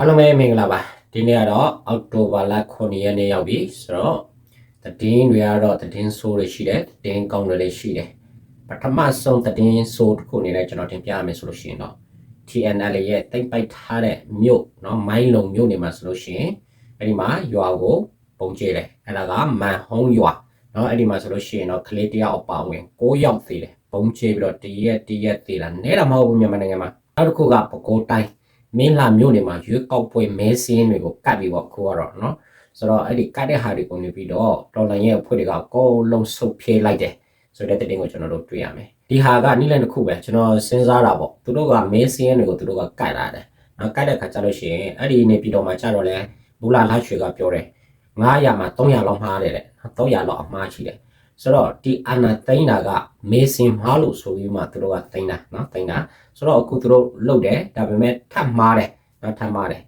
အားလုံးပဲမင်္ဂလာပါဒီနေ့ကတော့အောက်တိုဘာလ9ရက်နေ့ရောက်ပြီဆိုတော့သတင်းတွေကတော့သတင်းဆိုးတွေရှိတယ်သတင်းကောင်းတွေလည်းရှိတယ်ပထမဆုံးသတင်းဆိုးတစ်ခုအနေနဲ့ကျွန်တော်တင်ပြရမယ်ဆိုလို့ရှိရင်တော့ TNL ရဲ့တိတ်ပိုက်ထားတဲ့မြို့เนาะမိုင်းလုံမြို့နေမှာဆိုလို့ရှိရင်အဲ့ဒီမှာရွာကိုပုံကျဲတယ်အဲ့ဒါကမန်ဟုံးရွာเนาะအဲ့ဒီမှာဆိုလို့ရှိရင်တော့ကလေးတယောက်အပါဝင်6ယောက်သေးတယ်ပုံကျဲပြီးတော့တရက်တရက်သေးတာနဲတာမဟုတ်ဘူးမြန်မာနိုင်ငံမှာနောက်တစ်ခုကပကိုးတိုင်း မင်းလာမြို့နယ်မှာရွေးကောက်ပွဲမဲစင်းတွေကိုကတ်ပြီးတော့ခုကတော့နော်ဆိုတော့အဲ့ဒီကတ်တဲ့ဟာတွေကုန်နေပြီးတော့ဒေါ်လာရဲ့အဖွဲ့တွေကအကုန်လုံးဆုတ်ဖြေးလိုက်တယ်ဆိုတဲ့တဲ့တင်ကိုကျွန်တော်တို့တွေ့ရမယ်ဒီဟာကနိလန်တစ်ခုပဲကျွန်တော်စဉ်းစားတာပေါ့သူတို့ကမဲစင်းတွေကိုသူတို့ကကတ်လာတယ်နော်ကတ်တဲ့ခါကျလို့ရှိရင်အဲ့ဒီနေပြည်တော်မှာကျတော့လဲဘူလာလှချွေကပြောတယ်900မှာ300လောက်မှားတယ်တဲ့300လောက်အမှားရှိတယ် ဆိုတော့ဒီအနာသိန်းတာကမေစင်မှားလို့ဆိုပြီးမှသူတို့ကသိန်းတာเนาะသိန်းတာဆိုတော့အခုသူတို့လုတ်တယ်ဒါပေမဲ့ထပ်မှားတယ်เนาะထပ်မှားတယ်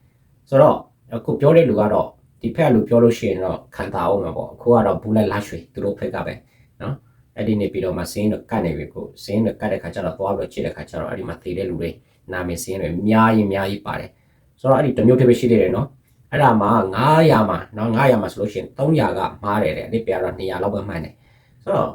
ဆိုတော့အခုပြောတဲ့လူကတော့ဒီဖက်လူပြောလို့ရှိရင်တော့ခံတာအောင်မှာပေါ့အခုကတော့ဘူးလိုက်လာရွှေသူတို့ဖက်ကပဲเนาะအဲ့ဒီနေပြီးတော့မှစင်းတော့ကတ်နေပြီကိုစင်းတော့ကတ်တဲ့ခါကျတော့သွားပြီးတော့ချစ်တဲ့ခါကျတော့အဲ့ဒီမှာသေးတဲ့လူတွေနာမည်စင်းတွေအများကြီးအများကြီးပါတယ်ဆိုတော့အဲ့ဒီတစ်မျိုးတစ်ပဲရှိသေးတယ်เนาะအဲ့ဒါမှာ900မှာเนาะ900မှာဆိုလို့ရှိရင်300ကမှားတယ်တဲ့အဲ့ဒီပြတော့200လောက်ပဲမှန်တယ် ဆိုတော့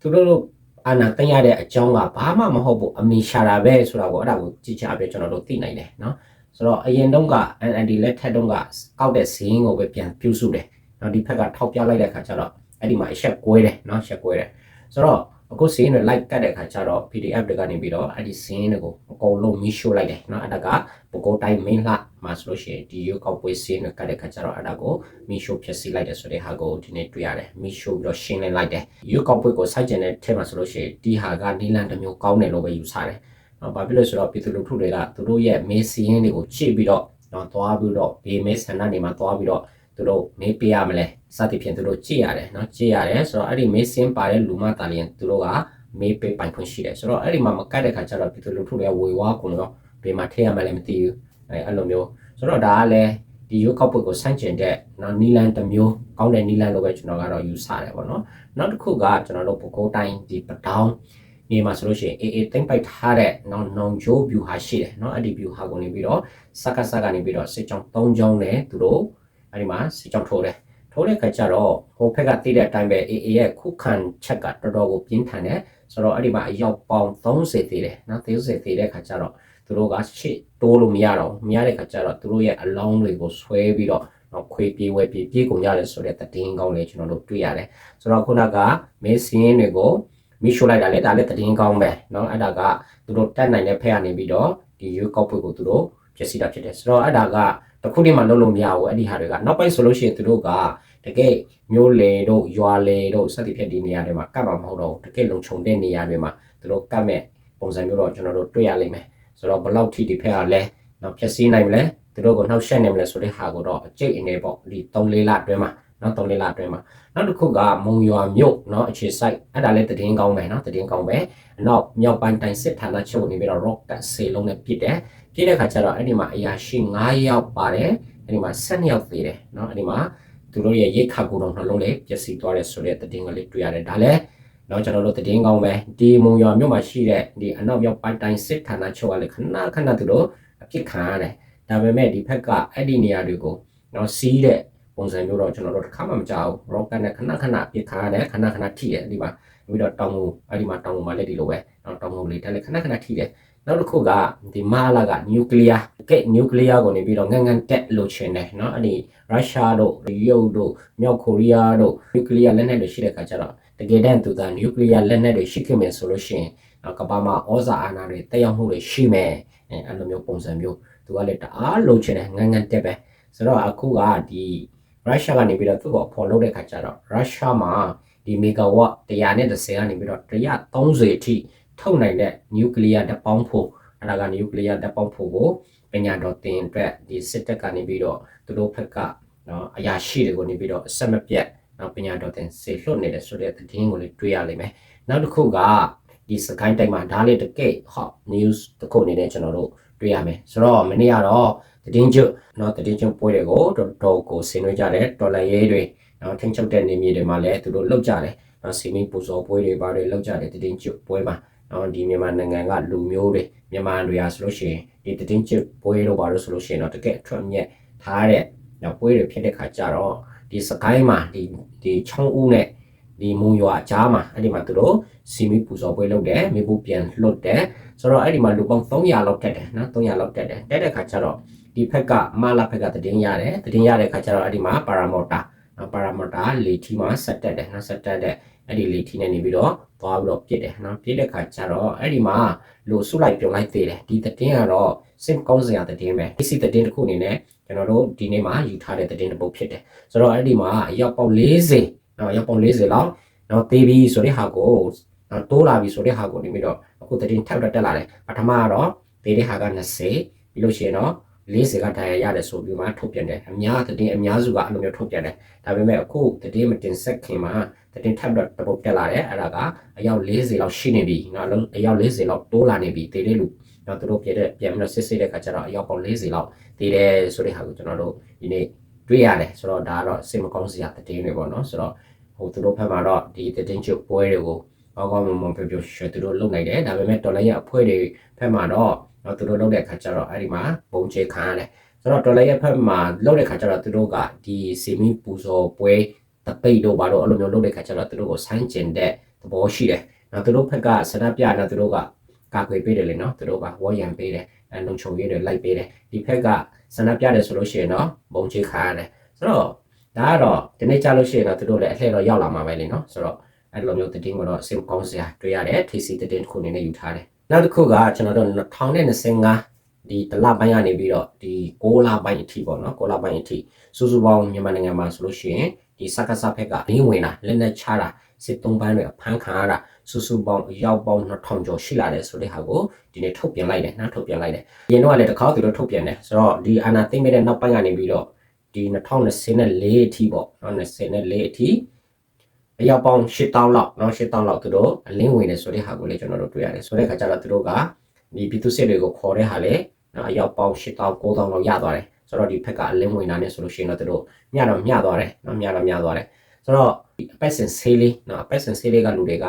သူတို့တို့အာဏာသိမ်းရတဲ့အကြောင်းကဘာမှမဟုတ်ဘူးအမေရှာတာပဲဆိုတာကိုအဲ့ဒါကိုကြည့်ချပြီးကျွန်တော်တို့သိနိုင်တယ်နော်ဆိုတော့အရင်တုန်းက NND လက်ထက်တုန်းကကောက်တဲ့ဈေးကိုပဲပြန်ပြုစုတယ်နော်ဒီဘက်ကထောက်ပြလိုက်တဲ့အခါကျတော့အဲ့ဒီမှာအချက်ကွဲတယ်နော်ရှက်ကွဲတယ်ဆိုတော့ အခုစင်းတွေ like ကတ်တဲ့ခါကျတော့ PDF တွေကနေပြီးတော့အဲ့ဒီစင်းတွေကိုအကုန်လုံးမီးရှို့လိုက်တယ်เนาะအဲ့ဒါကပကိုတိုင်း main လှမှာဆိုလို့ရှိရင်ဒီရုပ်ကောက်ပွဲစင်းတွေကတ်တဲ့ခါကျတော့အဲ့ဒါကိုမီးရှို့ဖျက်ဆီးလိုက်တယ်ဆိုတဲ့ဟာကိုဒီနေ့တွေ့ရတယ်မီးရှို့ပြီးတော့ရှင်းလင်းလိုက်တယ်ရုပ်ကောက်ပွဲကိုစိုက်ကျင်တဲ့ထဲမှာဆိုလို့ရှိရင်ဒီဟာကနီလန်တစ်မျိုးကောင်းတယ်လို့ပဲယူဆတယ်နော်ဘာဖြစ်လို့ဆိုတော့ပြည်သူလူထုတွေကသူတို့ရဲ့မေးစီရင်တွေကိုချိပြီးတော့နော်သွားပြီးတော့ဘေးမဲဆန္ဒနေမှာသွားပြီးတော့ သူတို့မေးပြရမလဲစသဖြင့်သူတို့ကြည့်ရတယ်နော်ကြည့်ရတယ်ဆိုတော့အဲ့ဒီမေးစင်းပါတဲ့လူမတာလျင်သူတို့ကမေးပေးပိုင်ခွင့်ရှိတယ်ဆိုတော့အဲ့ဒီမှာမကတ်တဲ့ခါကျတော့ပြည်သူလူထုတွေကဝေဝါးကုန်တော့ဘေးမှာထည့်ရမှလည်းမသိဘူးအဲအဲ့လိုမျိုးဆိုတော့ဒါကလည်းဒီရုပ်ကောက်ပွက်ကိုဆန့်ကျင်တဲ့နော်နီလန်တစ်မျိုးကောင်းတဲ့နီလန်လို့ပဲကျွန်တော်ကတော့ယူဆတယ်ပေါ့နော်နောက်တစ်ခုကကျွန်တော်တို့ပုကုတ်တိုင်းဒီပတောင်းနေမှာဆိုလို့ရှိရင်အေးအေးတင်ပိုက်ထားတဲ့နော်နောင်ဂျိုး view ဟာရှိတယ်နော်အဲ့ဒီ view ဟာကိုနေပြီးတော့စကစကနေပြီးတော့စစ်ကြောင်း၃ကြောင်းနဲ့သူတို့ အဲ့ဒီမှာစစ်ကြောင်းထိုးတယ်ထိုးတဲ့ခါကျတော့ဟိုဖက်ကသိတဲ့အတိုင်းပဲအေးအေးရဲ့ခုခံချက်ကတော်တော်ကိုပြင်းထန်တယ်ဆိုတော့အဲ့ဒီမှာအယောက်ပေါင်း30သေးတယ်နော်30သေးတဲ့ခါကျတော့သူတို့ကရှစ်တိုးလို့မရတော့မရတဲ့ခါကျတော့သူတို့ရဲ့အလောင်းတွေကိုဆွဲပြီးတော့နော်ခွေပြေးဝဲပြေးပြေးကုန်ရတယ်ဆိုတဲ့တည်င်းကောင်းလေးကျွန်တော်တို့တွေ့ရတယ်ဆိုတော့ခုနကမေးစင်းတွေကိုမိရှို့လိုက်တာလေဒါလည်းတည်င်းကောင်းပဲเนาะအဲ့ဒါကသူတို့တက်နိုင်တဲ့ဖက်ကနေပြီးတော့ဒီရွေးကောက်ပွဲကိုသူတို့ပြည့်စည်တာဖြစ်တယ်ဆိုတော့အဲ့ဒါက တခုတည်းမှလုံးလုံးမရဘူးအဲ့ဒီဟာတွေကနောက်ပိုင်းဆိုလို့ရှိရင်သူတို့ကတကယ်မျိုးလေတို့ရွာလေတို့စသဖြင့်ဒီနေရာတွေမှာကတ်မှာမဟုတ်တော့ဘူးတကယ်လုံခြုံတဲ့နေရာတွေမှာသူတို့ကတ်မဲ့ပုံစံမျိုးတော့ကျွန်တော်တို့တွေ့ရလိမ့်မယ်ဆိုတော့ဘလောက်ထိဒီဖက်ကလည်းတော့ဖြည့်ဆည်းနိုင်မလဲသူတို့ကိုနှောက်ယှက်နိုင်မလဲဆိုတဲ့ဟာကိုတော့အကျိတ်အနေပေါ့ဒီ3-4လအတွင်းမှာ နော်3-4လအတွင်းမှာနောက်တစ်ခုကမုံရွာမြို့နော်အခြေဆိုင်အဲ့ဒါလည်းတည်င်းကောင်းပဲနော်တည်င်းကောင်းပဲနောက်မြောက်ပိုင်းတိုင်းစစ်ဌာနချုပ်နေပြီးတော့ rock တက်စေလုံးနဲ့ပြစ်တယ်ပြစ်တဲ့ခါကျတော့အဲ့ဒီမှာအရာရှိ9ယောက်ပါတယ်အဲ့ဒီမှာ12ယောက်သေးတယ်နော်အဲ့ဒီမှာသူတို့ရဲ့ရိတ်ခါကူတော်နှလုံးလေးပျက်စီးသွားတယ်ဆိုတဲ့တည်င်းကလေးတွေ့ရတယ်ဒါလည်းတော့ကျွန်တော်တို့တည်င်းကောင်းပဲဒီမုံရွာမြို့မှာရှိတဲ့ဒီအနောက်မြောက်ပိုင်းတိုင်းစစ်ဌာနချုပ်ကလည်းခဏခဏသူတို့အပြစ်ခံရတယ်ဒါပေမဲ့ဒီဘက်ကအဲ့ဒီနေရာတွေကိုတော့စီးတဲ့ ပုံစံမျိုးတော့ကျွန်တော်တို့တစ်ခါမှမကြောက်ဘူး rocket နဲ့ခဏခဏပြစ်ခါရတယ်ခဏခဏထိတယ်ဒီမှာပြီးတော့တောင်ငူအဲ့ဒီမှာတောင်ငူမှာလည်းဒီလိုပဲတော့တောင်ငူလေးတက်လည်းခဏခဏထိတယ်နောက်တစ်ခုကဒီမာလာကနျူကလ িয়ার ကဲနျူကလ িয়ার ကိုနေပြီးတော့ငန်းငန်းတက်လို့ချင်တယ်เนาะအဲ့ဒီရုရှားတို့ရုတ်တို့မြောက်ကိုရီးယားတို့နျူကလ িয়ারလက်နက်တွေရှိတဲ့ခါကျတော့တကယ်တမ်းသူကနျူကလ িয়ারလက်နက်တွေရှိခဲ့မယ်ဆိုလို့ရှိရင်ကမ္ဘာမှာဩဇာအာဏာတွေတက်ရောက်မှုတွေရှိမယ်အဲအဲ့လိုမျိုးပုံစံမျိုးသူကလည်းတအားလိုချင်တယ်ငန်းငန်းတက်ပဲဆိုတော့အခုကဒီ ရုရှားကနေပြီးတော့သူ့ကိုဖော်လုပ်တဲ့ခါကျတော့ရုရှားမှာဒီမီဂါဝတ်130ကနေပြီးတော့130အထိထုတ်နိုင်တဲ့နျူကလ িয়ার တပေါင်းဖို့အဲ့ဒါကနျူကလ িয়ার တပေါင်းဖို့ကိုပညာတော်တင်အတွက်ဒီစစ်တပ်ကနေပြီးတော့သူတို့ဘက်ကနော်အရာရှိတွေကိုနေပြီးတော့အဆက်မပြတ်နော်ပညာတော်တင်စေလွှတ်နေတယ်ဆိုတဲ့သတင်းကိုလည်းတွေ့ရလိမ့်မယ်နောက်တစ်ခုကဒီစကိုင်းတိုင်းမှာဒါလေးတကယ် hot news တစ်ခုအနေနဲ့ကျွန်တော်တို့တွေ့ရမယ်ဆိုတော့မနေ့ကတော့ တည်င်းကျွတ်နော်တည်င်းကျွတ်ပွဲတွေကိုတော်တော်ကိုဆင်နွှဲကြတယ်တော်လန်ရေးတွေနော်ထိမ့်ချုပ်တဲ့နေမြေတွေမှာလည်းသူတို့လှုပ်ကြတယ်နော်စီမင်းပူဇော်ပွဲတွေဘာတွေလှုပ်ကြတယ်တည်င်းကျွတ်ပွဲမှာနော်ဒီမြန်မာနိုင်ငံကလူမျိုးတွေမြန်မာတွေအားဆိုလို့ရှိရင်ဒီတည်င်းကျွတ်ပွဲတို့ဘာလို့ဆိုလို့ရှိရင်တော့တကယ်အထွတ်မြတ်ထားတဲ့နော်ပွဲတွေဖြစ်တဲ့ခါကြတော့ဒီစကိုင်းမှာဒီဒီချောင်းဦးနဲ့ ဒီမုံရွာအကြားမှာအဲ့ဒီမှာသူတို့စီမီပူဇော်ပွဲလုပ်တယ်မိဖို့ပြန်လှုပ်တယ်ဆိုတော့အဲ့ဒီမှာလူပေါင်း300လောက်တက်တယ်နော်300လောက်တက်တယ်တက်တဲ့ခါကျတော့ဒီဖက်ကမလာဖက်ကတည်င်းရတယ်တည်င်းရတဲ့ခါကျတော့အဲ့ဒီမှာပါရာမော်တာနော်ပါရာမော်တာလေထီမှာဆက်တက်တယ်နော်ဆက်တက်တဲ့အဲ့ဒီလေထီနဲ့နေပြီးတော့သွားပြီးတော့ပြစ်တယ်နော်ပြစ်တဲ့ခါကျတော့အဲ့ဒီမှာလူစုလိုက်ပြုံလိုက်သေးတယ်ဒီတည်င်းကတော့စင်ကောင်းစရာတည်င်းပဲဒီစီတည်င်းတစ်ခုအနေနဲ့ကျွန်တော်တို့ဒီနေ့မှာယူထားတဲ့တည်င်းတစ်ပုတ်ဖြစ်တယ်ဆိုတော့အဲ့ဒီမှာရောက်ပေါက်40 နော်ရောက်ပေါက်40လောက်နော်သေးပြီဆိုတဲ့ဟာကိုနော်တိုးလာပြီဆိုတဲ့ဟာကိုနေပြီးတော့အခုတည်င်းထပ်တော့တက်လာတယ်ပထမကတော့သေးတဲ့ဟာက20ပြီးလို့ရှိရင်တော့40ကတိုင်ရတယ်ဆိုပြီးမှထုတ်ပြန်တယ်အများတည်အများစုကအဲ့လိုမျိုးထုတ်ပြန်တယ်ဒါပေမဲ့အခုတည်မတင်ဆက်ခင်မှာတည်ထပ်တော့တပုတ်တက်လာတယ်အဲ့ဒါကအယောက်40လောက်ရှိနေပြီနော်အယောက်40လောက်တိုးလာနေပြီတည်တဲ့လူတော့သူတို့ပြတဲ့ပြန်ပြီးတော့စစ်စစ်တဲ့ခါကျတော့အယောက်ပေါင်း40လောက်တည်တယ်ဆိုတဲ့ဟာကိုကျွန်တော်တို့ဒီနေ့ တွေ့ရတယ်ဆိုတော့ဒါကတော့စိတ်မကောင်းစရာတည်နေပေါ့နော်ဆိုတော့ဟိုသူတို့ဘက်မှာတော့ဒီတည်ချုပ်ပွဲတွေကိုကောင်းကောင်းမွန်မွန်ပြပြရွှေသူတို့လုပ်နိုင်တယ်ဒါပေမဲ့တော်လိုင်းရအဖွဲ့တွေဘက်မှာတော့တော့သူတို့လုပ်တဲ့အခါကျတော့အဲ့ဒီမှာပုံချေခံရတယ်ဆိုတော့တော်လိုင်းရဘက်မှာလုပ်တဲ့အခါကျတော့သူတို့ကဒီစီမီပူဇော်ပွဲတပိတ်တို့ဘာလို့အဲ့လိုမျိုးလုပ်တဲ့အခါကျတော့သူတို့ကိုဆိုင်းကျင်တဲ့သဘောရှိတယ်နော်သူတို့ဘက်ကဆန္ဒပြနေသူတို့ကကာကွယ်ပေးတယ်လေနော်သူတို့ကဝေါ်ရံပေးတယ်အဲ လုံချုံရေးတွေလိုက်ပေးတယ်ဒီဘက်ကဆန္ဒပြတယ်ဆိုလို့ရှိရင်တော့ပုံချေခံရတယ်ဆိုတော့ဒါကတော့ဒီနေ့ကြာလို့ရှိရင်တော့သူတို့လည်းအလှည့်တော့ရောက်လာမှာပဲလေနော်ဆိုတော့အဲ့လိုမျိုးတည်င်းကတော့အဆင်ကောင်းစရာတွေ့ရတယ်ထိစီတည်င်းတစ်ခုအနေနဲ့ယူထားတယ်နောက်တစ်ခုကကျွန်တော်တို့2025ဒီတလပိုင်းကနေပြီးတော့ဒီ6လပိုင်းအထိပေါ့နော်6လပိုင်းအထိစုစုပေါင်းမြန်မာနိုင်ငံမှာဆိုလို့ရှိရင်ဒီစကားစဖက်ကရင်းဝင်တာလက်နဲ့ချတာစစ်သုံးပိုင်းတွေဖမ်းခံရတာ စုစုပေါင်းအယောက်ပေါင်း2000ကျော်ရှိလာတယ်ဆိုတဲ့ဟာကိုဒီနေ့ထုတ်ပြန်လိုက်တယ်နှားထုတ်ပြန်လိုက်တယ်။ရင်တော့လည်းတစ်ခါသူတို့ထုတ်ပြန်တယ်ဆိုတော့ဒီအာနာသိမ့်မဲ့တဲ့နောက်ပိုင်းကနေပြီးတော့ဒီ2024အထိပေါ့နော်24အထိအယောက်ပေါင်း8000လောက်နော်8000လောက်သူတို့အလင်းဝင်တယ်ဆိုတဲ့ဟာကိုလည်းကျွန်တော်တို့တွေ့ရတယ်ဆိုတဲ့အခါကျတော့သူတို့ကဒီပြည်သူစစ်တွေကိုခေါ်တဲ့ဟာလည်းနော်အယောက်ပေါင်း8000 9000လောက်ရသွားတယ်ဆိုတော့ဒီဖက်ကအလင်းဝင်တာနဲ့ဆိုလို့ရှိရင်တော့သူတို့ညတော့ညသွားတယ်နော်ညတော့ညသွားတယ်ဆိုတော့အပက်စင်ဆေးလေးနော်အပက်စင်ဆေးလေးကလူတွေက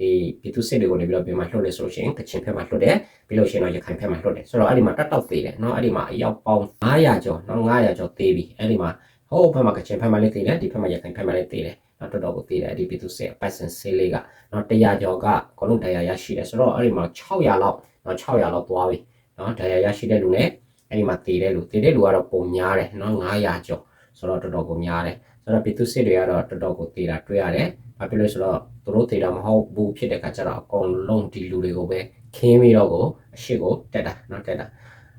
ဒီပြည်သူစစ်တွေကိုနေပြီးတော့ပြန်မှလွှတ်လဲဆိုလို့ရှိရင်ကချင်ဖက်မှာလွှတ်တယ်ပြီးလို့ရှိရင်တော့ရခိုင်ဖက်မှာလွှတ်တယ်ဆိုတော့အဲ့ဒီမှာတက်တောက်သေးတယ်နော်အဲ့ဒီမှာအရောက်ပေါင်း900ကျော်နော်900ကျော်သေးပြီအဲ့ဒီမှာဟိုဘက်မှာကချင်ဖက်မှာလည်းသေးတယ်ဒီဘက်မှာရခိုင်ဖက်မှာလည်းသေးတယ်နော်တော်တော်ကိုသေးတယ်ဒီပြည်သူစစ်အပတ်စဉ်ဆေးလေးကနော်100ကျော်ကကောလုံးတရားရရှိတယ်ဆိုတော့အဲ့ဒီမှာ600လောက်နော်600လောက်သွားပြီနော်တရားရရှိတဲ့လူနဲ့အဲ့ဒီမှာသေးတဲ့လူသေးတဲ့လူကတော့ပုံများတယ်နော်900ကျော်ဆိုတော့တော်တော်ကိုများတယ်ဆိုတော့ပြည်သူစစ်တွေကတော့တော်တော်ကိုသေးတာတွေ့ရတယ် ဘာဖြစ်လို့ဆိုတော့သူတို့သေးတာမဟုတ်ဘူးဖြစ်တဲ့ခါကျတော့အကုန်လုံးဒီလူတွေကိုပဲခင်းပြီးတော့ကိုအရှိကိုတက်တာနော်တက်တာ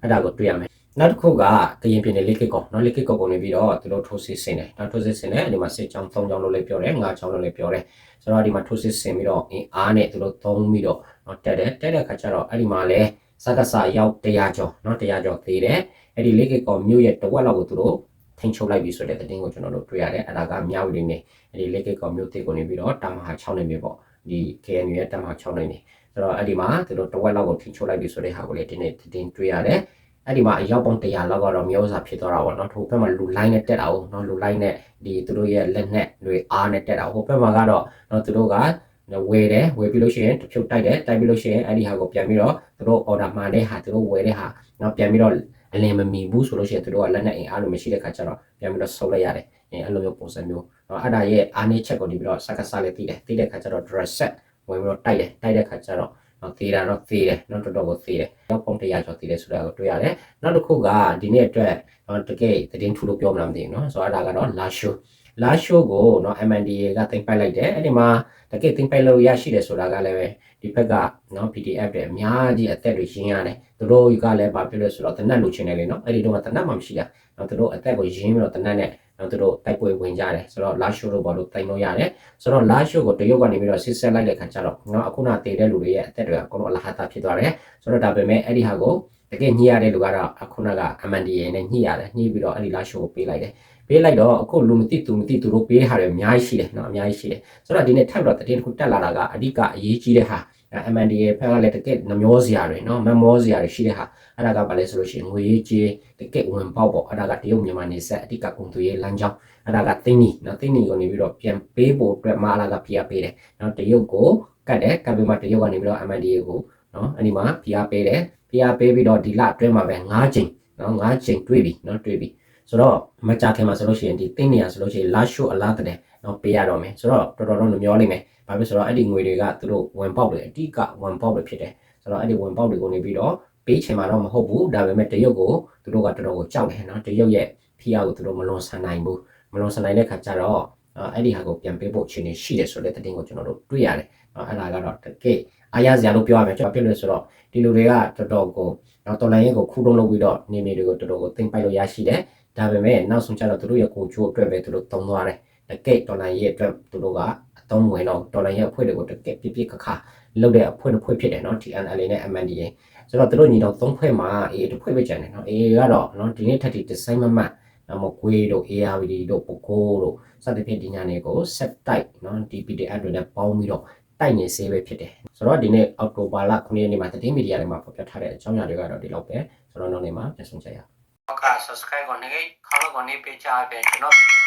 အဲ့ဒါကိုတွေ့ရမယ်နောက်တစ်ခုကကရင်ပြည်နယ်လေးကကောနော်လေးကကောကနေပြီးတော့သူတို့ထိုးစစ်ဆင်တယ်နောက်ထိုးစစ်ဆင်တယ်ဒီမှာစစ်ကြောင်း၃ကြောင်းလို့လည်းပြောတယ်၅ကြောင်းလို့လည်းပြောတယ်ဆိုတော့ဒီမှာထိုးစစ်ဆင်ပြီးတော့အင်အားနဲ့သူတို့သုံးပြီးတော့နော်တက်တယ်တက်တဲ့ခါကျတော့အဲ့ဒီမှာလည်းစကားစရောက်100ကျော်နော်100ကျော်သေးတယ်အဲ့ဒီလေးကကောမြို့ရဲ့တဝက်လောက်ကိုသူတို့ ထိန်ချုပ်လိုက်ပြီဆိုတဲ့သတင်းကိုကျွန်တော်တို့တွေ့ရတယ်အဲ့ဒါကမြောက်ရင်းနေအဲ့ဒီလက်ကေကောမြို့တစ်ကိုနေပြီးတော့တမဟာ6နေပြီပေါ့ဒီ KNU ရဲ့တမဟာ6နေနေဆိုတော့အဲ့ဒီမှာသူတို့တဝက်လောက်ကိုထိန်ချုပ်လိုက်ပြီဆိုတဲ့ဟာကိုလည်းဒီနေ့သတင်းတွေ့ရတယ်အဲ့ဒီမှာအရောက်ပေါင်း100လောက်ကတော့မျိုးစားဖြစ်သွားတာပေါ့နော်ထိုဘက်မှာလူလိုင်းနဲ့တက်တာဟုတ်နော်လူလိုင်းနဲ့ဒီသူတို့ရဲ့လက်နဲ့တွေအားနဲ့တက်တာဟိုဘက်မှာကတော့နော်သူတို့ကဝယ်တယ်ဝယ်ပြီးလို့ရှိရင်တဖြုတ်တိုက်တယ်တိုက်ပြီးလို့ရှိရင်အဲ့ဒီဟာကိုပြန်ပြီးတော့သူတို့ order မှန်တဲ့ဟာသူတို့ဝယ်တဲ့ဟာနော်ပြန်ပြီးတော့ အလင်းမမီဘူးဆိုလို့ရှိရင်သူတို့ကလက်နဲ့အင်အားလို့မရှိတဲ့ခါကျတော့ပြန်ပြီးတော့ဆုပ်လိုက်ရတယ်အဲအဲ့လိုမျိုးပုံစံမျိုးတော့အဲ့ဒါရဲ့အားနည်းချက်ကိုဒီပြီးတော့စက္ကစလေးတည်တယ်တည်တဲ့ခါကျတော့ dress set ဝင်ပြီးတော့တိုက်တယ်တိုက်တဲ့ခါကျတော့နော်သေးတာတော့သေးတယ်နော်တော်တော်ကိုသေးတယ်တော့ပုံတရားကျော်သေးတယ်ဆိုတာကိုတွေ့ရတယ်နောက်တစ်ခုကဒီနေ့အတွက်တကယ်သတင်းထူလို့ပြောမလားမသိဘူးနော်ဆိုတော့အဲ့ဒါကတော့ last show last show ကိုနော် MNDA ကတင်ပိုက်လိုက်တယ်အဲ့ဒီမှာတကယ်တင်ပိုက်လို့ရရှိတယ်ဆိုတာကလည်းပဲဒီဘက်ကနော် PDF တွေအများကြီးအသက်တွေရှင်းရတယ်သူတို့ကလည်းဘာဖြစ်လို့ဆိုတော့တနတ်လိုချင်တယ်လေနော်အဲ့ဒီတော့တနတ်မှမရှိတာနော်သူတို့အသက်ကိုရင်းပြီးတော့တနတ်နဲ့နော်သူတို့တိုက်ပွဲဝင်ကြတယ်ဆိုတော့ last show လို့ဘာလို့တိုင်လို့ရတယ်ဆိုတော့ last show ကိုတရုတ်ကနေပြီးတော့ဆစ်ဆက်လိုက်တဲ့ခါကျတော့နော်အခုနတည်တဲ့လူတွေရဲ့အသက်တွေကအကုန်လုံးအလဟတာဖြစ်သွားတယ်ဆိုတော့ဒါပေမဲ့အဲ့ဒီဟာကိုတကယ်ညှိရတဲ့လူကတော့အခုနက MNDA နဲ့ညှိရတယ်ညှိပြီးတော့အဲ့ဒီ last show ကိုပေးလိုက်တယ် ပေးလိုက်တော့အခုလူမသိသူမသိသူတို့ပေးဟာတွေအများကြီးရှိတယ်နော်အများကြီးရှိတယ်ဆိုတော့ဒီနေ့ထပ်တော့တည်တစ်ခုတက်လာတာကအဓိကအရေးကြီးတဲ့ဟာ MNDA ဖက်ကလည်းတကယ်နှမျောစရာတွေနော်မမောစရာတွေရှိတဲ့ဟာအဲ့ဒါကဘာလဲဆိုလို့ရှိရင်ငွေရေးကြေးတကယ်ဝင်ပေါက်ပေါ့အဲ့ဒါကတရုတ်မြန်မာနေဆက်အဓိကကုန်သွယ်ရေးလမ်းကြောင်းအဲ့ဒါကသိန်းနီနော်သိန်းနီကိုနေပြီးတော့ပြန်ပေးဖို့အတွက်မအားလာကပြပေးတယ်နော်တရုတ်ကိုကတ်တယ်ကတ်ပြီးမှတရုတ်ကနေပြီးတော့ MNDA ကိုနော်အဲ့ဒီမှာဖိအားပေးတယ်ဖိအားပေးပြီးတော့ဒီလအတွင်းမှာပဲ9ချိန်နော်9ချိန်တွေ့ပြီနော်တွေ့ပြီ ဆိုတော့မကြခင်မှာဆိုလို့ရှိရင်ဒီတင်းနေရဆိုလို့ရှိရင်လာရှိုအလားတဲ့နော်ပေးရတော့မယ်ဆိုတော့တော်တော်တော့မျောလိမ့်မယ်ဘာဖြစ်ဆိုတော့အဲ့ဒီငွေတွေကသူတို့ဝင်ပေါက်တွေအတိကဝင်ပေါက်တွေဖြစ်တယ်ဆိုတော့အဲ့ဒီဝင်ပေါက်တွေကိုနေပြီးတော့ပေးချင်မှာတော့မဟုတ်ဘူးဒါပေမဲ့တရုတ်ကိုသူတို့ကတော်တော်ကိုကြောက်တယ်နော်တရုတ်ရဲ့ဖိအားကိုသူတို့မလွန်ဆန်နိုင်ဘူးမလွန်ဆန်နိုင်တဲ့ခါကျတော့အဲ့ဒီဟာကိုပြန်ပေးဖို့အခြေအနေရှိတယ်ဆိုတဲ့သတင်းကိုကျွန်တော်တို့တွေ့ရတယ်နော်အဲ့ဒါကတော့တကယ်အားရစရာလို့ပြောရမယ်ကျွန်တော်ပြလို့ဆိုတော့ဒီလူတွေကတော်တော်ကိုတော့တော်လိုင်းရင်ကိုခူးတုံးလုပ်ပြီးတော့နေနေတွေကိုတော်တော်ကိုသိမ့်ပိုက်လို့ရရှိတယ် ဒါပေမဲ့နောက်ဆုံးကျတော့သူတို့ရဲ့ကိုချိုးအတွက်ပဲသူတို့တုံးသွားတယ်တကယ်တော်လိုင်းရဲ့အတွက်သူတို့ကအသုံးဝင်တော့တော်လိုင်းရဲ့အဖွဲ့တွေကိုတကယ်ပြပြခခလုပ်တဲ့အဖွဲ့တစ်ဖွဲ့ဖြစ်တယ်နော် TNLA နဲ့ MNDA ဆိုတော့သူတို့ညီတော်သုံးဖွဲ့မှာ AA တစ်ဖွဲ့ပဲကျန်တယ်နော် AA ကတော့နော်ဒီနေ့ထက်ထိ design မမှတ်နော်မကွေးတို့ ARVD တို့ပကိုးတို့စသဖြင့်ဒီညာနေကို set တိုက်နော် DPDF တွေနဲ့ပေါင်းပြီးတော့တိုက်နေစေးပဲဖြစ်တယ်ဆိုတော့ဒီနေ့အောက်တိုဘာလ9ရက်နေ့မှာသတင်းမီဒီယာတွေမှာဖော်ပြထားတဲ့အကြောင်းအရာတွေကတော့ဒီလောက်ပဲဆိုတော့နောက်နေ့မှာပြန်ဆောင်ကြရအောင် ဟုတ်ကဲ့ subscribe ကိုနေခေါင်းကို